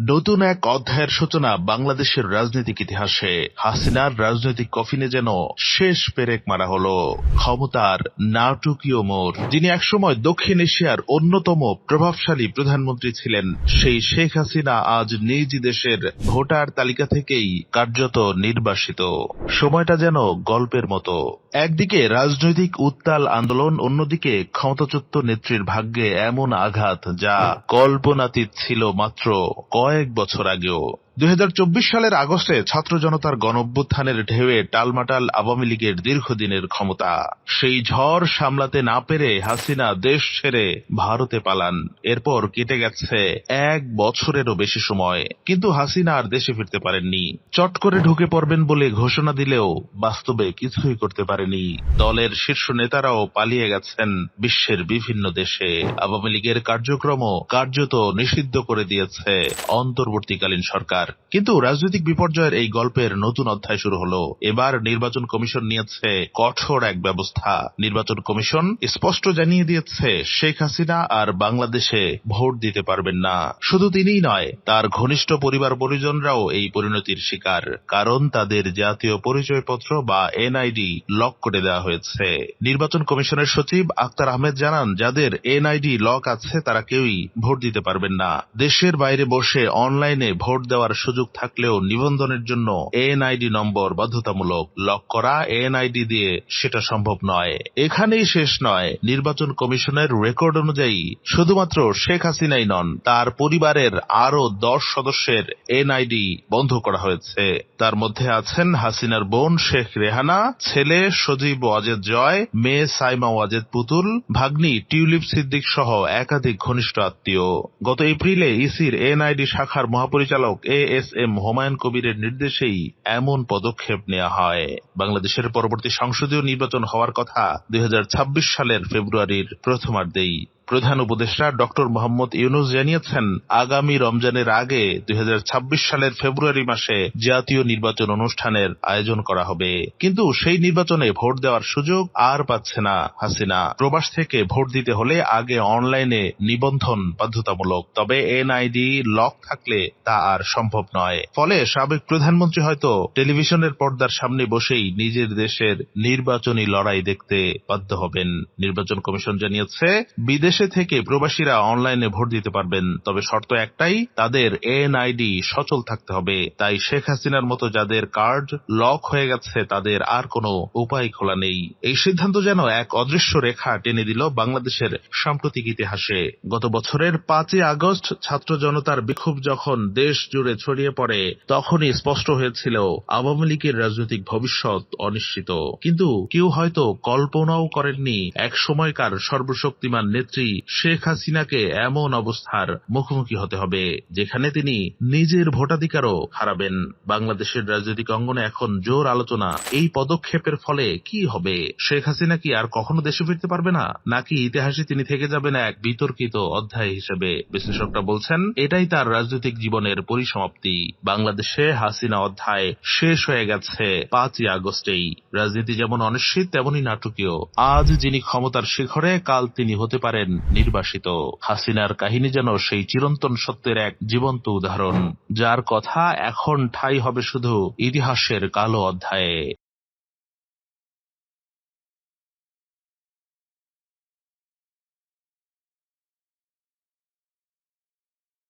নতুন এক অধ্যায়ের সূচনা বাংলাদেশের রাজনৈতিক ইতিহাসে। হাসিনার রাজনৈতিক কফিনে যেন শেষ পেরেক মারা হলো। ক্ষমতার নাটকীয় মোড়, যিনি একসময় দক্ষিণ এশিয়ার অন্যতম প্রভাবশালী প্রধানমন্ত্রী ছিলেন, সেই শেখ হাসিনা আজ নিজ দেশের ভোটার তালিকা থেকেই কার্যত নির্বাসিত। সময়টা যেন গল্পের মতো। একদিকে রাজনৈতিক উত্তাল আন্দোলন, অন্যদিকে ক্ষমতাচ্যুত নেত্রীর ভাগ্যে এমন আঘাত যা কল্পনাতীত ছিল মাত্র। কয়েক বছর আগেও দুই হাজার চব্বিশ সালের আগস্টে ছাত্র জনতার গণঅভ্যুত্থানের ঢেউয়ে টালমাটাল আওয়ামী লীগের দীর্ঘদিনের ক্ষমতা। সেই ঝড় সামলাতে না পেরে হাসিনা দেশ ছেড়ে ভারতে পালান। এরপর কেটে গেছে এক বছরেরও বেশি সময়। কিন্তু হাসিনা আর দেশে ফিরতে পারেননি। চট করে ঢুকে পড়বেন বলে ঘোষণা দিলেও বাস্তবে কিছুই করতে পারেনি। দলের শীর্ষ নেতারাও পালিয়ে গেছেন বিশ্বের বিভিন্ন দেশে। আওয়ামী লীগের কার্যক্রম কার্যত নিষিদ্ধ করে দিয়েছে অন্তর্বর্তীকালীন সরকার। কিন্তু রাজনৈতিক বিপর্যয়ের এই গল্পের নতুন অধ্যায় শুরু হলো। এবার নির্বাচন কমিশন নিয়েছে কঠোর এক ব্যবস্থা। নির্বাচন কমিশন স্পষ্ট জানিয়ে দিয়েছে, শেখ হাসিনা আর বাংলাদেশে ভোট দিতে পারবেন না। শুধু তিনিই নয়, তার ঘনিষ্ঠ পরিবার পরিজনরাও এই পরিণতির শিকার। কারণ তাদের জাতীয় পরিচয়পত্র বা এনআইডি লক করে দেওয়া হয়েছে। নির্বাচন কমিশনের সচিব আক্তার আহমেদ জানান, যাদের এনআইডি লক আছে, তারা কেউই ভোট দিতে পারবেন না। দেশের বাইরে বসে অনলাইনে ভোট দেওয়ার সুযোগ থাকলেও নিবন্ধনের জন্য এনআইডি নম্বর বাধ্যতামূলক লক করা এনআইডি দিয়ে সেটা সম্ভব নয়। এখানেই শেষ নয়। নির্বাচন কমিশনের রেকর্ড অনুযায়ী শুধুমাত্র শেখ হাসিনাই নন, তার পরিবারের আরও দশ সদস্যের এনআইডি বন্ধ করা হয়েছে। তার মধ্যে আছেন হাসিনার বোন শেখ রেহানা, ছেলে সজীব ওয়াজেদ জয়, মেয়ে সাইমা ওয়াজেদ পুতুল, ভাগ্নি টিউলিপ সিদ্দিক সহ একাধিক ঘনিষ্ঠ আত্মীয়। গত এপ্রিলে ইসির এনআইডি শাখার মহাপরিচালক এ এস এম হুমায়ুন কবিরের নির্দেশেই এমন পদক্ষেপ নেওয়া হয়। বাংলাদেশের পরবর্তী সংসদীয় নির্বাচন হওয়ার কথা দুই হাজার ছাব্বিশ সালের ফেব্রুয়ারির প্রথমার্ধেই। প্রধান উপদেষ্টা ডক্টর মোহাম্মদ ইউনুস জানিয়েছেন, আগামী রমজানের আগে দুই হাজার ছাব্বিশ সালের ফেব্রুয়ারি মাসে জাতীয় নির্বাচন অনুষ্ঠানের আয়োজন করা হবে। কিন্তু সেই নির্বাচনে ভোট দেওয়ার সুযোগ আর পাচ্ছে না হাসিনা। প্রবাস থেকে ভোট দিতে হলে আগে অনলাইনে নিবন্ধন বাধ্যতামূলক, তবে এনআইডি লক থাকলে তা আর সম্ভব নয়। ফলে সাবেক প্রধানমন্ত্রী হয়তো টেলিভিশনের পর্দার সামনে বসেই নিজের দেশের নির্বাচনী লড়াই দেখতে বাধ্য হবেন। নির্বাচন কমিশন জানিয়েছে, বিদেশ দেশে থেকে প্রবাসীরা অনলাইনে ভোট দিতে পারবেন। তবে শর্ত একটাই, তাদের এনআইডি সচল থাকতে হবে। তাই শেখ হাসিনার মতো যাদের কার্ড লক হয়ে গেছে, তাদের আর কোনো উপায় খোলা নেই। এই সিদ্ধান্ত যেন এক অদৃশ্য রেখা টেনে দিল বাংলাদেশের সাম্প্রতিক ইতিহাসে। গত বছরের পাঁচই আগস্ট ছাত্র জনতার বিক্ষোভ যখন দেশ জুড়ে ছড়িয়ে পড়ে, তখনই স্পষ্ট হয়েছিল, আওয়ামী লীগের রাজনৈতিক ভবিষ্যৎ অনিশ্চিত। কিন্তু কেউ হয়তো কল্পনাও করেননি, এক সময়কার সর্বশক্তিমান নেত্রী শেখ হাসিনাকে এমন অবস্থার মুখোমুখি হতে হবে, যেখানে তিনি নিজের ভোটাধিকারও হারাবেন। বাংলাদেশের রাজনৈতিক অঙ্গনে এখন জোর আলোচনা। এই পদক্ষেপের ফলে কি হবে? শেখ হাসিনা কি আর কখনো দেশে ফিরতে পারবে না? নাকি ইতিহাসে তিনি থেকে যাবেন এক বিতর্কিত অধ্যায় হিসেবে? বিশ্লেষকরা বলছেন, এটাই তার রাজনৈতিক জীবনের পরিসমাপ্তি। বাংলাদেশে হাসিনা অধ্যায় শেষ হয়ে গেছে পাঁচই আগস্টেই। রাজনীতি যেমন অনিশ্চিত, তেমনই নাটকীয়। আজ যিনি ক্ষমতার শিখরে, কাল তিনি হতে পারেন নির্বাসিত। হাসিনার কাহিনী যেন সেই চিরন্তন সত্যের এক জীবন্ত উদাহরণ, যার কথা এখন ঠাই হবে শুধু ইতিহাসের কালো অধ্যায়ে।